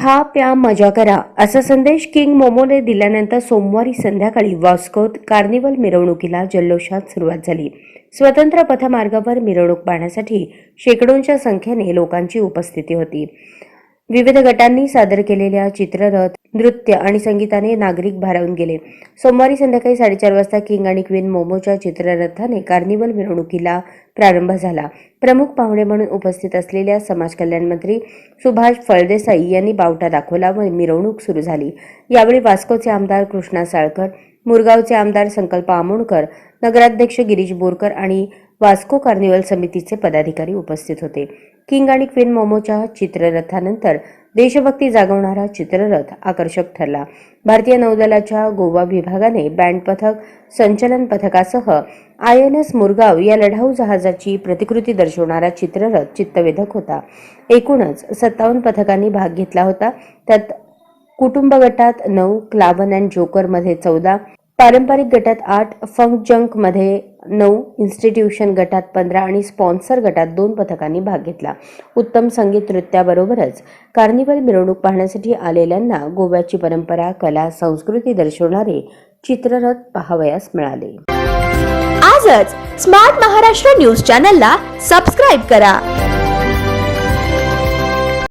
खा प्या मजा करा असा संदेश किंग मोमोने दिल्यानंतर सोमवारी संध्याकाळी वॉस्कोत कार्निवल मिरवणुकीला जल्लोषात सुरुवात झाली. स्वतंत्र पथमार्गावर मिरवणूक पाहण्यासाठी शेकडोंच्या संख्येने लोकांची उपस्थिती होती. विविध गटांनी सादर केलेल्या चित्ररथ नृत्य आणि संगीताने नागरिक भारावून गेले. सोमवारी संध्याकाळी साडेचार वाजता किंग आणि क्वीन मोमोच्या चित्ररथाने कार्निवल मिरवणुकीला प्रारंभ झाला. प्रमुख पाहुणे म्हणून उपस्थित असलेल्या समाज कल्याण मंत्री सुभाष फळदेसाई यांनी बावटा दाखवला व मिरवणूक सुरू झाली. यावेळी वास्कोचे आमदार कृष्णा साळकर मुरगावचे आमदार संकल्प आमोणकर नगराध्यक्ष गिरीश बोरकर आणि वास्को कार्निवल समितीचे पदाधिकारी उपस्थित होते. किंग आणि क्वीन मोमोच्या चित्ररथानंतर देशभक्ती जागवणारा चित्ररथ आकर्षक ठरला. भारतीय नौदलाच्या गोवा विभागाने बँड पथक संचलन पथकासह आय एन एस मुरगाव या लढाऊ जहाजाची प्रतिकृती दर्शवणारा चित्ररथ चित्तवेधक होता. एकूणच सत्तावन्न पथकांनी भाग घेतला होता. त्यात कुटुंब गटात नऊ क्लावन अँड जोकरमध्ये चौदा पारंपरिक गटात आठ फंक जंकमध्ये नऊ इन्स्टिट्यूशन गटात पंधरा आणि स्पॉन्सर गटात दोन पथकांनी भाग घेतला. उत्तम संगीत नृत्याबरोबरच कार्निवल मिरवणूक पाहण्यासाठी आलेल्यांना गोव्याची परंपरा कला संस्कृती दर्शवणारे चित्ररथ पाहावयास मिळाले. आजच स्मार्ट महाराष्ट्र न्यूज चॅनलला सबस्क्राईब करा.